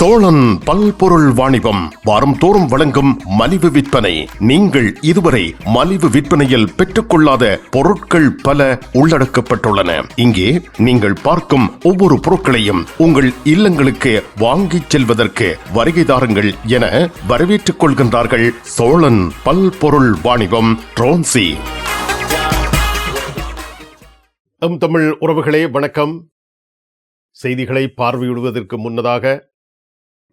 சோழன் பல்பொருள் வாணிபம் வாரம் தோறும் வழங்கும் மலிவு விற்பனை. நீங்கள் இதுவரை மலிவு விற்பனையில் பெற்றுக்கொள்ளாத பொருட்கள் பல உள்ளடக்கப்பட்டுள்ளன. இங்கே நீங்கள் பார்க்கும் ஒவ்வொரு பொருட்களையும் உங்கள் இல்லங்களுக்கு வாங்கிச் செல்வதற்கு வருகை தாருங்கள் என வரவேற்றுக் கொள்கின்றார்கள் சோழன் பல்பொருள் வாணிபம் ட்ரோன்சி. தமிழ் உறவுகளே வணக்கம். செய்திகளை பார்வையிடுவதற்கு முன்னதாக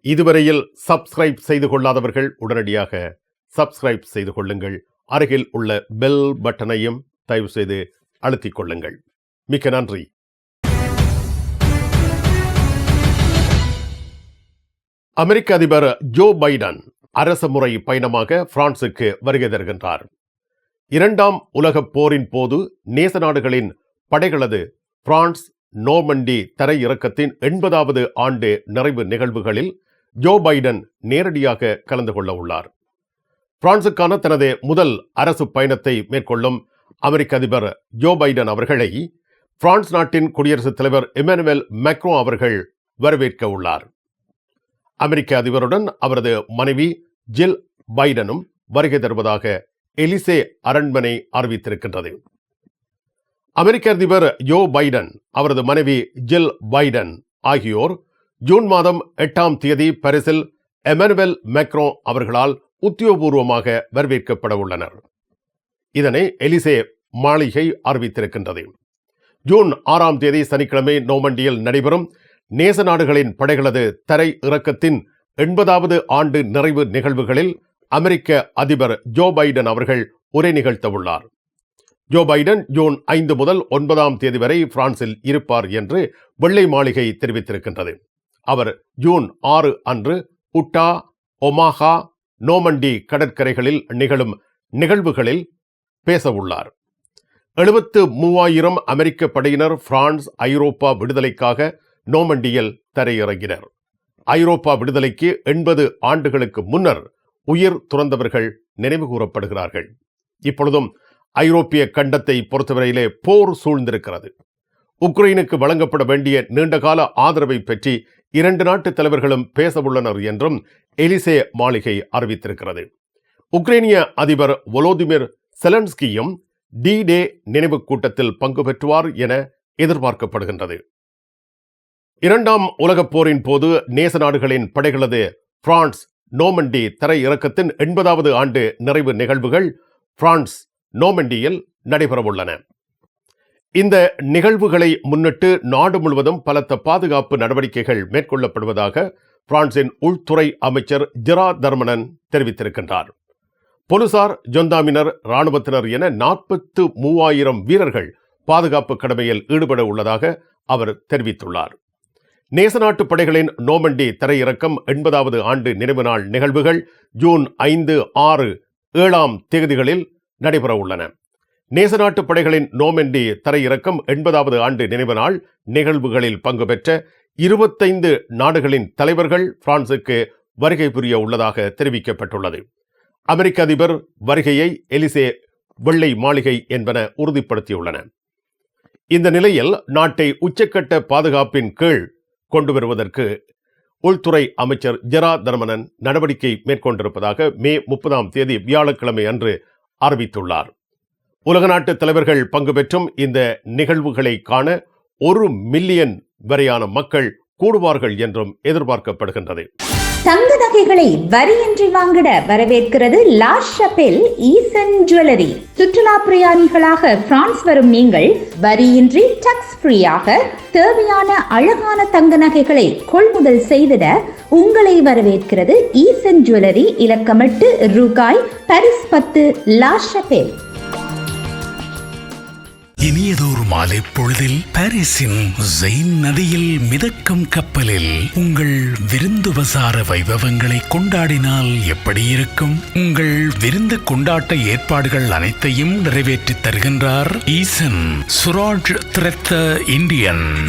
இதுவரையில் சப்ஸ்கிரைப் செய்து கொள்ளாதவர்கள் உடனடியாக சப்ஸ்கிரைப் செய்து கொள்ளுங்கள். அருகில் உள்ள பெல் பட்டனையும் தயவு செய்து அழுத்திக் கொள்ளுங்கள். மிக்க நன்றி. அமெரிக்க அதிபர் ஜோ பைடன் அரசு முறை பயணமாக பிரான்சுக்கு வருகை தருகின்றார். இரண்டாம் உலகப் போரின் போது நேச நாடுகளின் படைகளது பிரான்ஸ் நோமண்டி தரையிறக்கத்தின் எண்பதாவது ஆண்டு நிறைவு நிகழ்வுகளில் ஜோ பைடன் நேரடியாக கலந்து கொள்ள உள்ளார். பிரான்சுக்கான தனது முதல் அரசு பயணத்தை மேற்கொள்ளும் அமெரிக்க அதிபர் ஜோ பைடன் அவர்களை பிரான்ஸ் நாட்டின் குடியரசுத் தலைவர் இமானுவேல் மேக்ரோ அவர்கள் வரவேற்க உள்ளார். அமெரிக்க அதிபருடன் அவரது மனைவி ஜில் பைடனும் வருகை தருவதாக எலிசே அரண்மனை அறிவித்திருக்கின்றது. அமெரிக்க அதிபர் ஜோ பைடன் அவரது மனைவி ஜில் பைடன் ஆகியோர் ஜூன் மாதம் எட்டாம் தேதி பரிசில் எமனுவல் மெக்ரோ அவர்களால் உத்தியோகபூர்வமாக வரவேற்கப்பட உள்ளனர். இதனை எலிசே மாளிகை அறிவித்திருக்கின்றது. ஜூன் ஆறாம் தேதி சனிக்கிழமை நோமண்டியில் நடைபெறும் நேச நாடுகளின் படைகளது தரை இறக்கத்தின் எண்பதாவது ஆண்டு நிறைவு நிகழ்வுகளில் அமெரிக்க அதிபர் ஜோ பைடன் அவர்கள் உரை நிகழ்த்தவுள்ளார். ஜோ பைடன் ஜூன் ஐந்து முதல் ஒன்பதாம் தேதி வரை பிரான்சில் இருப்பார் என்று வெள்ளை மாளிகை தெரிவித்திருக்கின்றது. அவர் ஜூன் ஆறு அன்று உட்டா ஒமாஹா நோமண்டி கடற்கரைகளில் நிகழும் நிகழ்வுகளில் பேசவுள்ளார். எழுபத்து மூவாயிரம் அமெரிக்க படையினர் பிரான்ஸ் ஐரோப்பா விடுதலைக்காக நோமண்டியில் தரையிறங்கினர். ஐரோப்பா விடுதலைக்கு எண்பது ஆண்டுகளுக்கு முன்னர் உயிர் துறந்தவர்கள் நினைவு கூறப்படுகிறார்கள். இப்பொழுதும் ஐரோப்பிய கண்டத்தை பொறுத்தவரையிலே போர் சூழ்ந்திருக்கிறது. உக்ரைனுக்கு வழங்கப்பட வேண்டிய நீண்டகால ஆதரவை பற்றி இரண்டு நாட்டு தலைவர்களும் பேசவுள்ளனர் என்றும் எலிசே மாளிகை அறிவித்திருக்கிறது. உக்ரைனிய அதிபர் ஒலோதிமிர் செலன்ஸ்கியும் டி டே நினைவு கூட்டத்தில் பங்கு பெற்றுவார் என எதிர்பார்க்கப்படுகின்றது. இரண்டாம் உலகப் போரின் போது நேச நாடுகளின் படைகளது பிரான்ஸ் நோமண்டி தரையிறக்கத்தின் எண்பதாவது ஆண்டு நிறைவு நிகழ்வுகள் பிரான்ஸ் நோமண்டியில் நடைபெறவுள்ளன. இந்த நிகழ்வுகளை முன்னிட்டு நாடு முழுவதும் பலத்த பாதுகாப்பு நடவடிக்கைகள் மேற்கொள்ளப்படுவதாக பிரான்சின் உள்துறை அமைச்சர் ஜிரா தர்மனன் தெரிவித்திருக்கின்றார். போலீசார் ஜொந்தாமினர் இராணுவத்தினர் என நாற்பத்து மூவாயிரம் வீரர்கள் பாதுகாப்பு கடமையில் ஈடுபட உள்ளதாக அவர் தெரிவித்துள்ளார். நேசநாட்டு படைகளின் நோமண்டி தரையிறக்கம் எண்பதாவது ஆண்டு நினைவு நாள் நிகழ்வுகள் ஜூன் ஐந்து ஆறு ஏழாம் தேதிகளில் நடைபெற உள்ளன நேசநாட்டு படைகளின் நோமெண்டி தரையிறக்கம் எண்பதாவது ஆண்டு நினைவு நாள். நிகழ்வுகளில் பங்கு பெற்ற இருபத்தைந்து நாடுகளின் தலைவர்கள் பிரான்சுக்கு வருகை புரிய உள்ளதாக தெரிவிக்கப்பட்டுள்ளது. அமெரிக்க அதிபர் வருகையை எலிசே வெள்ளை மாளிகை என்பன உறுதிப்படுத்தியுள்ளன. இந்த நிலையில் நாட்டை உச்சக்கட்ட பாதுகாப்பின் கீழ் கொண்டு வருவதற்கு உள்துறை அமைச்சர் ஜெரா தர்மனன் நடவடிக்கை மேற்கொண்டிருப்பதாக மே முப்பதாம் தேதி வியாழக்கிழமை அன்று அறிவித்துள்ளார். உலக நாட்டு தலைவர்கள் பங்கு பெற்றும் இந்த நிகழ்வுகளை காண ஒரு மில்லியன் வரையான மக்கள் கூடுவார்கள் என்றும் எதிர்பார்க்கப்படுகின்றது. தங்க நகைகளை வரியின்றி வாங்கிட வரவேற்கிறது லா ஈசன் ஜுவல்லரி. சுற்றுலா பிரயாணிகளாக பிரான்ஸ் வரும் நீங்கள் வரியின்றி டக்ஸ் ஃப்ரீயாக தேவையான அழகான தங்க நகைகளை கொள்முதல் செய்திட உங்களை வரவேற்கிறது ஈசன் ஜுவல்லரி இலக்கமிட்டு ரூகாய் பரிஸ் பத்து லா ஷபெல் இனியதோர் மாலை பொழுதில் பாரிஸின் ஜெயின் நதியில் மிதக்கும் கப்பலில் உங்கள் விருந்துபசார வைபவங்களை கொண்டாடினால் எப்படி இருக்கும்? உங்கள் விருந்து கொண்டாட்ட ஏற்பாடுகள் அனைத்தையும் நிறைவேற்றித் தருகின்றார் ஈசன் சுராஜ் திரத்த இந்தியன்.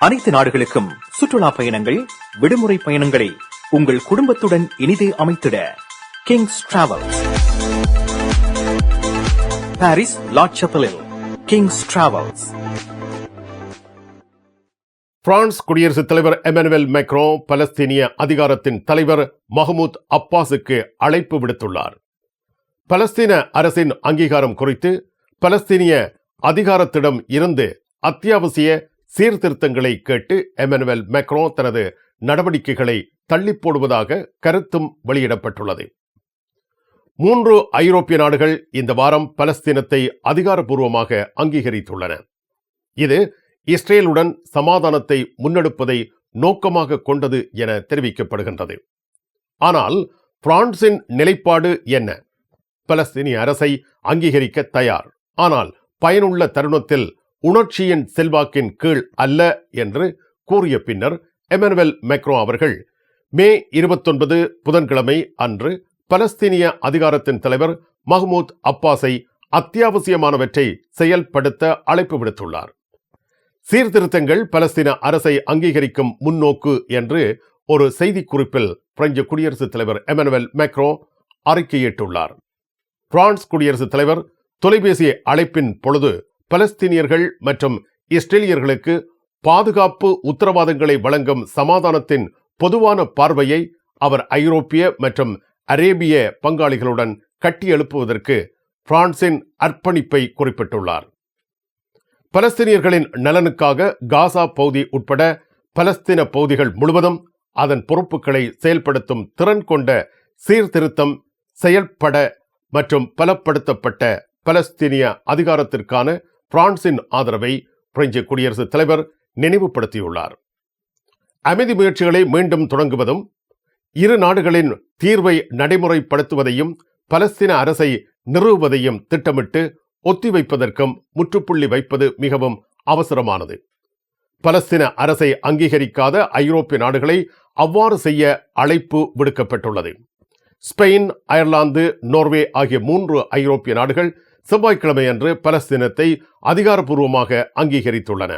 அனைத்து நாடுகளுக்கும் சுற்றுலா பயணங்கள் விடுமுறை பயணங்களை உங்கள் குடும்பத்துடன் இனிதே அமைத்திட கிங்ஸ் டிராவல்ஸ் பாரிஸ் லாட்சப்பலில் கிங்ஸ் டிராவல்ஸ் பிரான்ஸ் குடியரசுத் தலைவர் எமனுவேல் மெக்ரோ பலஸ்தீனிய அதிகாரத்தின் தலைவர் மஹமூத் அப்பாஸுக்கு அழைப்பு விடுத்துள்ளார். பலஸ்தீன அரசின் அங்கீகாரம் குறித்து பலஸ்தீனிய அதிகாரத்திடம் இருந்து அத்தியாவசிய சீர்திருத்தங்களை கேட்டு எமனுவல் மெக்ரோ தனது நடவடிக்கைகளை தள்ளி போடுவதாக கருத்தும் வெளியிடப்பட்டுள்ளது. மூன்று ஐரோப்பிய நாடுகள் இந்த வாரம் பலஸ்தீனத்தை அதிகாரப்பூர்வமாக அங்கீகரித்துள்ளன. இது இஸ்ரேலுடன் சமாதானத்தை முன்னெடுப்பதை நோக்கமாக கொண்டது என தெரிவிக்கப்படுகின்றது. ஆனால் பிரான்சின் நிலைப்பாடு என்ன? பலஸ்தீனிய அரசை அங்கீகரிக்க தயார். ஆனால் பயனுள்ள தருணத்தில் உணர்ச்சியின் செல்வாக்கின் கீழ் அல்ல என்று கூறிய பின்னர் எமனுவல் மேக்ரோ அவர்கள் மே இருபத்தொன்பது புதன்கிழமை அன்று பலஸ்தீனிய அதிகாரத்தின் தலைவர் மஹ்மூத் அப்பாஸை அத்தியாவசியமானவற்றை செயல்படுத்த அழைப்பு விடுத்துள்ளார். சீர்திருத்தங்கள் பலஸ்தீன அரசை அங்கீகரிக்கும் முன்னோக்கு என்று ஒரு செய்திக்குறிப்பில் பிரெஞ்சு குடியரசுத் தலைவர் எமனுவல் மேக்ரோ அறிக்கையிட்டுள்ளார். பிரான்ஸ் குடியரசுத் தலைவர் தொலைபேசி அழைப்பின் பொழுது பலஸ்தீனியர்கள் மற்றும் இஸ்ரேலியர்களுக்கு பாதுகாப்பு உத்தரவாதங்களை வழங்கும் சமாதானத்தின் பொதுவான பார்வையை அவர் ஐரோப்பிய மற்றும் அரேபிய பங்காளிகளுடன் கட்டியெழுப்புவதற்கு பிரான்சின் அர்ப்பணிப்பை குறிப்பிட்டுள்ளார். பலஸ்தீனியர்களின் நலனுக்காக காசா பகுதி உட்பட பலஸ்தீன பகுதிகள் முழுவதும் அதன் பொறுப்புகளை செயல்படுத்தும் திறன் கொண்ட சீர்திருத்தம் செயல்பட மற்றும் பலப்படுத்தப்பட்ட பலஸ்தீனிய அதிகாரத்திற்கான பிரான்சின் ஆதரவை பிரெஞ்சு குடியரசுத் தலைவர் நினைவுபடுத்தியுள்ளார். அமைதி முயற்சிகளை மீண்டும் தொடங்குவதும் இரு நாடுகளின் தீர்வை நடைமுறைப்படுத்துவதையும் பலஸ்தீன அரசை நிறுவுவதையும் திட்டமிட்டு ஒத்திவைப்பதற்கும் முற்றுப்புள்ளி வைப்பது மிகவும் அவசரமானது. பலஸ்தீன அரசை அங்கீகரிக்காத ஐரோப்பிய நாடுகளை அவ்வாறு செய்ய அழைப்பு விடுக்கப்பட்டுள்ளது. ஸ்பெயின் அயர்லாந்து நோர்வே ஆகிய மூன்று ஐரோப்பிய நாடுகள் செவ்வாய்க்கிழமை அன்று பலஸ்தீனத்தை அதிகாரப்பூர்வமாக அங்கீகரித்துள்ளன.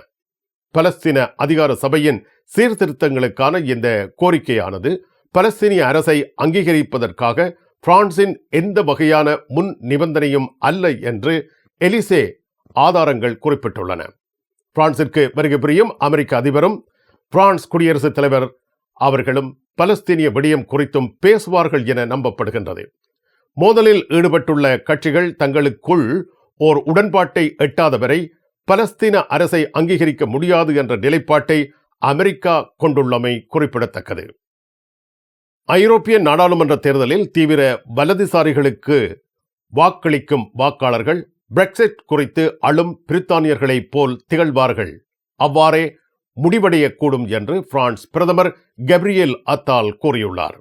பலஸ்தீன அதிகார சபையின் சீர்திருத்தங்களுக்கான இந்த கோரிக்கையானது பலஸ்தீனிய அரசை அங்கீகரிப்பதற்காக பிரான்சின் எந்த வகையான முன் நிபந்தனையும் அல்ல என்று எலிசே ஆதாரங்கள் குறிப்பிட்டுள்ளன. பிரான்சிற்கு வருகை புரியும் அமெரிக்க அதிபரும் பிரான்ஸ் குடியரசுத் தலைவர் அவர்களும் பலஸ்தீனிய விடயம் குறித்தும் பேசுவார்கள் என நம்பப்படுகின்றது. மோதலில் ஈடுபட்டுள்ள கட்சிகள் தங்களுக்குள் ஓர் உடன்பாட்டை எட்டாதவரை பலஸ்தீன அரசை அங்கீகரிக்க முடியாது என்ற நிலைப்பாட்டை அமெரிக்கா கொண்டுள்ளமை குறிப்பிடத்தக்கது. ஐரோப்பிய நாடாளுமன்ற தேர்தலில் தீவிர வலதுசாரிகளுக்கு வாக்களிக்கும் வாக்காளர்கள் பிரெக்சிட் குறித்து அழும் பிரித்தானியர்களைப் போல் திகழ்வார்கள். அவ்வாறே முடிவடையக்கூடும் என்று பிரான்ஸ் பிரதமர் கப்ரியேல் அத்தால் கூறியுள்ளார்.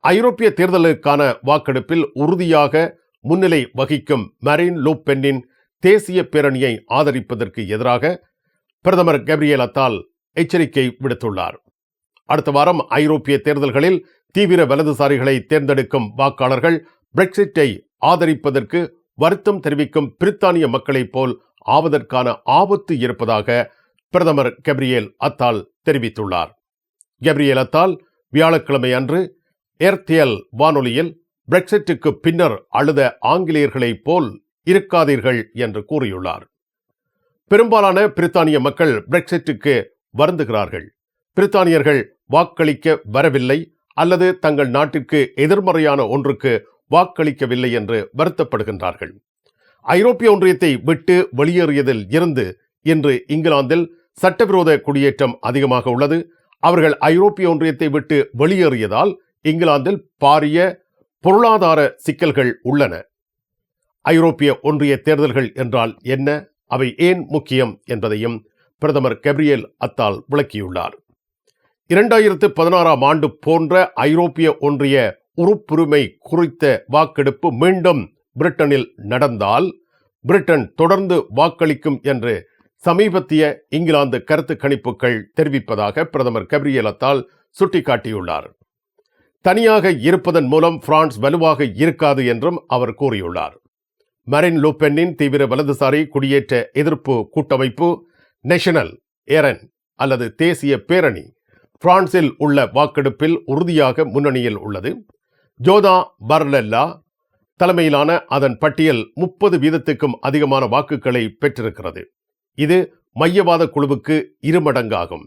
ஐரோப்பிய தேர்தலுக்கான வாக்கெடுப்பில் உறுதியாக முன்னிலை வகிக்கும் மரீன் லூப்பென்னின் தேசிய பேரணியை ஆதரிப்பதற்கு எதிராக பிரதமர் கப்ரியேல் அத்தால் எச்சரிக்கை விடுத்துள்ளார். அடுத்த வாரம் ஐரோப்பிய தேர்தல்களில் தீவிர வலதுசாரிகளை தேர்ந்தெடுக்கும் வாக்காளர்கள் பிரெக்சிட்டை ஆதரிப்பதற்கு வருத்தம் தெரிவிக்கும் பிரித்தானிய மக்களைப் போல் ஆவதற்கான ஆபத்து இருப்பதாக பிரதமர் கெப்ரியேல் அத்தால் தெரிவித்துள்ளார். கெப்ரியேல் அத்தால் வியாழக்கிழமை அன்று ஏர்டிஎல் வானொலியில் பிரெக்சிட்டுக்கு பின்னர் அழுத ஆங்கிலேயர்களைப் போல் இருக்காதீர்கள் என்று கூறியுள்ளார். பெரும்பாலான பிரித்தானிய மக்கள் பிரெக்சிட்டுக்கு வருந்துகிறார்கள். பிரித்தானியர்கள் வாக்களிக்க வரவில்லை அல்லது தங்கள் நாட்டிற்கு எதிர்மறையான ஒன்றுக்கு வாக்களிக்கவில்லை என்று வருத்தப்படுகின்றார்கள். ஐரோப்பிய ஒன்றியத்தை விட்டு வெளியேறியதில் இருந்து இன்று இங்கிலாந்தில் சட்டவிரோத குடியேற்றம் அதிகமாக உள்ளது. அவர்கள் ஐரோப்பிய ஒன்றியத்தை விட்டு வெளியேறியதால் இங்கிலாந்தில் பாரிய பொருளாதார சிக்கல்கள் உள்ளன. ஐரோப்பிய ஒன்றிய தேர்தல்கள் என்றால் என்ன? அவை ஏன் முக்கியம் என்பதையும் பிரதமர் கெப்ரியல் அத்தால் விளக்கியுள்ளார். இரண்டாயிரத்து பதினாறாம் ஆண்டு போன்ற ஐரோப்பிய ஒன்றிய உறுப்புரிமை குறித்த வாக்கெடுப்பு மீண்டும் பிரிட்டனில் நடந்தால் பிரிட்டன் தொடர்ந்து வாக்களிக்கும் என்று சமீபத்திய இங்கிலாந்து கருத்து கணிப்புகள் தெரிவிப்பதாக பிரதமர் கபிரியலத்தால் அத்தால் சுட்டிக்காட்டியுள்ளார். தனியாக இருப்பதன் மூலம் பிரான்ஸ் வலுவாக இருக்காது என்றும் அவர் கூறியுள்ளார். மரின் லூபென்னின் தீவிர வலதுசாரி குடியேற்ற எதிர்ப்பு கூட்டமைப்பு நேஷனல் எரன் அல்லது தேசிய பேரணி பிரான்சில் உள்ள வாக்கெடுப்பில் உறுதியாக முன்னணியில் உள்ளது. ஜோதா பர்லெல்லா தலைமையிலான அதன் பட்டியல் முப்பது வீதத்துக்கும் அதிகமான வாக்குகளை பெற்றிருக்கிறது. இது மையவாத குழுவுக்கு இருமடங்காகும்.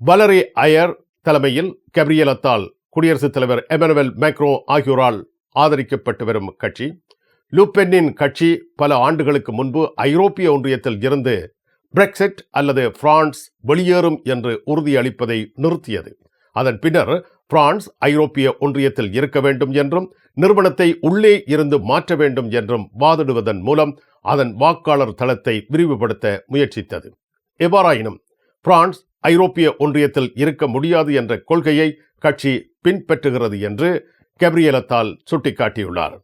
வலரி அயர் தலைமையில் கெப்ரியலத்தால் குடியரசுத் தலைவர் எமனுவல் மேக்ரோ ஆகியோரால் ஆதரிக்கப்பட்டு வரும் கட்சி லூபென்னின் கட்சி பல ஆண்டுகளுக்கு முன்பு ஐரோப்பிய ஒன்றியத்தில் இருந்து பிரெக்சிட் அல்லது பிரான்ஸ் வெளியேறும் என்று உறுதியளிப்பதை நிறுத்தியது. அதன் பின்னர் பிரான்ஸ் ஐரோப்பிய ஒன்றியத்தில் இருக்க வேண்டும் என்றும் நிறுவனத்தை உள்ளே இருந்து மாற்ற வேண்டும் என்றும் வாதிடுவதன் மூலம் அதன் வாக்காளர் தளத்தை விரிவுபடுத்த முயற்சித்தது. எவ்வாறாயினும் பிரான்ஸ் ஐரோப்பிய ஒன்றியத்தில் இருக்க முடியாது என்ற கொள்கையை கட்சி பின்பற்றுகிறது என்று கெப்ரியலத்தால் சுட்டிக்காட்டியுள்ளார்.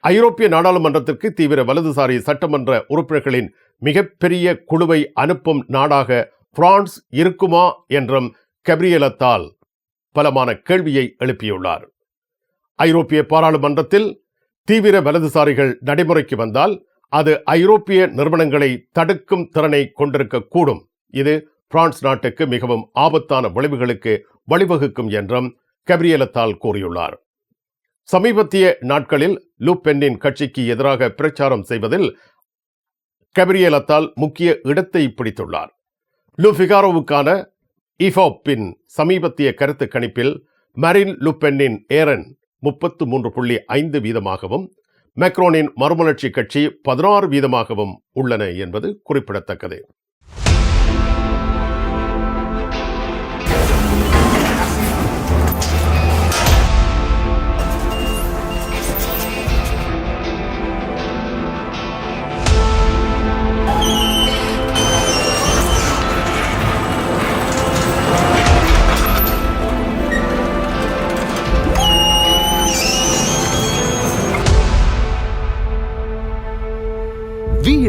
ஐரோப்பிய நாடாளுமன்றத்திற்கு தீவிர வலதுசாரி சட்டமன்ற உறுப்பினர்களின் மிகப்பெரிய குழுவை அனுப்பும் நாடாக பிரான்ஸ் இருக்குமா என்றும் கெப்ரியலத்தால் பலமான கேள்வியை எழுப்பியுள்ளார். ஐரோப்பிய பாராளுமன்றத்தில் தீவிர வலதுசாரிகள் நடைமுறைக்கு வந்தால் அது ஐரோப்பிய நிறுவனங்களை தடுக்கும் திறனை கொண்டிருக்கக்கூடும். இது பிரான்ஸ் நாட்டுக்கு மிகவும் ஆபத்தான விளைவுகளுக்கு வழிவகுக்கும் என்றும் கபிரியலத்தால் கூறியுள்ளார். சமீபத்திய நாட்களில் லூபென்னின் கட்சிக்கு எதிராக பிரச்சாரம் செய்வதில் கபிரியலத்தால் முக்கிய இடத்தை பிடித்துள்ளார். லு ஃபிகாரோவுக்கான இஃபோப்பின் சமீபத்திய கருத்து கணிப்பில் மரின் லுபென்னின் ஏரன் முப்பத்து மூன்று புள்ளி ஐந்து வீதமாகவும் மேக்ரோனின் மறுமலர்ச்சி கட்சி பதினாறு வீதமாகவும் உள்ளன என்பது குறிப்பிடத்தக்கது.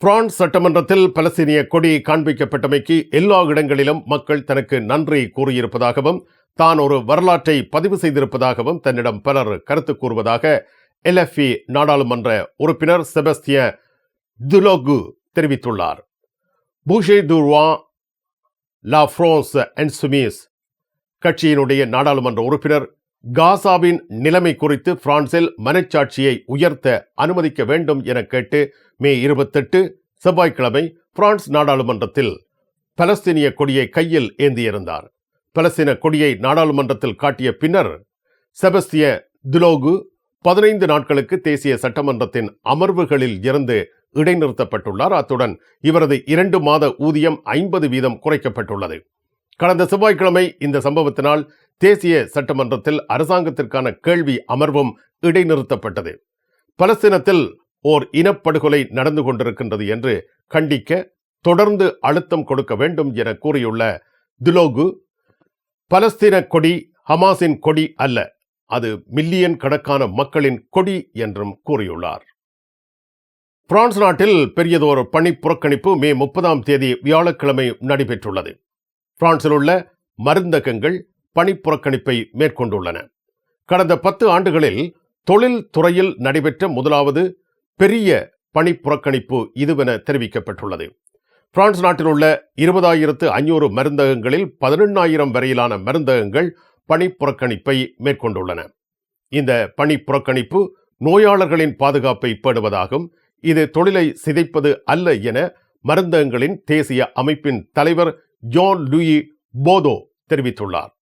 France சட்டமன்றத்தில் பலஸ்தீனிய கொடி காண்பிக்கப்பட்டமைக்கு எல்லா இடங்களிலும் மக்கள் தனக்கு நன்றி கூறியிருப்பதாகவும் தான் ஒரு வரலாற்றை பதிவு செய்திருப்பதாகவும் தன்னிடம் பலர் கருத்து கூறுவதாக எல்எஃப்இ நாடாளுமன்ற உறுப்பினர் செபஸ்திய துலோகு தெரிவித்துள்ளார். பூஷே துர்வா லா ஃப்ரான்ஸ் சுமீஸ் கட்சியினுடைய நாடாளுமன்ற உறுப்பினர் காசாவின் நிலைமை குறித்து பிரான்சில் மனச்சாட்சியை உயர்த்த அனுமதிக்க வேண்டும் என கேட்டு மே இருபத்தெட்டு செவ்வாய்க்கிழமை பிரான்ஸ் நாடாளுமன்றத்தில் பலஸ்தீனிய கொடியை கையில் ஏந்தியிருந்தார். பலஸ்தீன கொடியை நாடாளுமன்றத்தில் காட்டிய பின்னர் செபஸ்திய துலோகு பதினைந்து நாட்களுக்கு தேசிய சட்டமன்றத்தின் அமர்வுகளில் இருந்து இடைநிறுத்தப்பட்டுள்ளார். அத்துடன் இவரது இரண்டு மாத ஊதியம் ஐம்பது வீதம் குறைக்கப்பட்டுள்ளது. கடந்த செவ்வாய்க்கிழமை இந்த சம்பவத்தினால் தேசிய சட்டமன்றத்தில் அரசாங்கத்திற்கான கேள்வி அமர்வும் இடைநிறுத்தப்பட்டது. பலஸ்தீனத்தில் ஓர் இனப்படுகொலை நடந்து கொண்டிருக்கின்றது என்று கண்டிக்க தொடர்ந்து அழுத்தம் கொடுக்க வேண்டும் என கூறியுள்ள துலோகு பலஸ்தீன கொடி ஹமாஸின் கொடி அல்ல அது மில்லியன் கணக்கான மக்களின் கொடி என்றும் கூறியுள்ளார். பிரான்ஸ் நாட்டில் பெரியதொரு பணி புறக்கணிப்பு மே முப்பதாம் தேதி வியாழக்கிழமை நடைபெற்றுள்ளது. பிரான்சில் உள்ள மருந்தகங்கள் பணிப்புறக்கணிப்பை மேற்கொண்டுள்ளன. கடந்த பத்து ஆண்டுகளில் தொழில் துறையில் நடைபெற்ற முதலாவது பெரிய பணிப்புறக்கணிப்பு இதுவென தெரிவிக்கப்பட்டுள்ளது. பிரான்ஸ் நாட்டில் உள்ள இருபதாயிரத்து ஐநூறு மருந்தகங்களில் பதினெண்ணாயிரம் வரையிலான மருந்தகங்கள் பணிப்புறக்கணிப்பை மேற்கொண்டுள்ளன. இந்த பணிப்புறக்கணிப்பு நோயாளர்களின் பாதுகாப்பை பேடுவதாகும் இது தொழிலை சிதைப்பது அல்ல என மருந்தகங்களின் தேசிய அமைப்பின் தலைவர் ஜான் லூயி போதோ தெரிவித்துள்ளார்.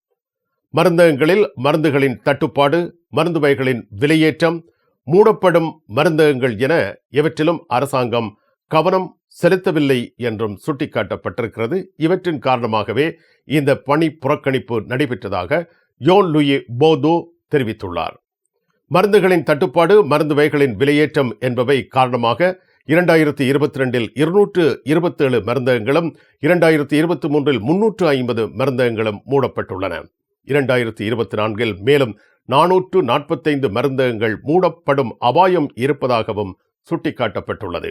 மருந்தகங்களில் மருந்துகளின் தட்டுப்பாடு மருந்து வகைகளின் விலையேற்றம் மூடப்படும் மருந்தகங்கள் என இவற்றிலும் அரசாங்கம் கவனம் செலுத்தவில்லை என்றும் சுட்டிக்காட்டப்பட்டிருக்கிறது. இவற்றின் காரணமாகவே இந்த பணி புறக்கணிப்பு நடைபெற்றதாக யோன் லூயி போதோ தெரிவித்துள்ளார். மருந்துகளின் தட்டுப்பாடு மருந்து வகைகளின் விலையேற்றம் என்பவை காரணமாக இரண்டாயிரத்தி இருபத்தி ரெண்டில் இருநூற்று இருபத்தேழு மருந்தகங்களும் இரண்டாயிரத்தி இருபத்தி மூன்றில் முன்னூற்று ஐம்பது மருந்தகங்களும் மூடப்பட்டுள்ளன. இரண்டாயிரத்தி இருபத்தி நான்கில் மேலும் நாநூற்று நாற்பத்தைந்து மருந்தகங்கள் மூடப்படும் அபாயம் இருப்பதாகவும் சுட்டிக்காட்டப்பட்டுள்ளது.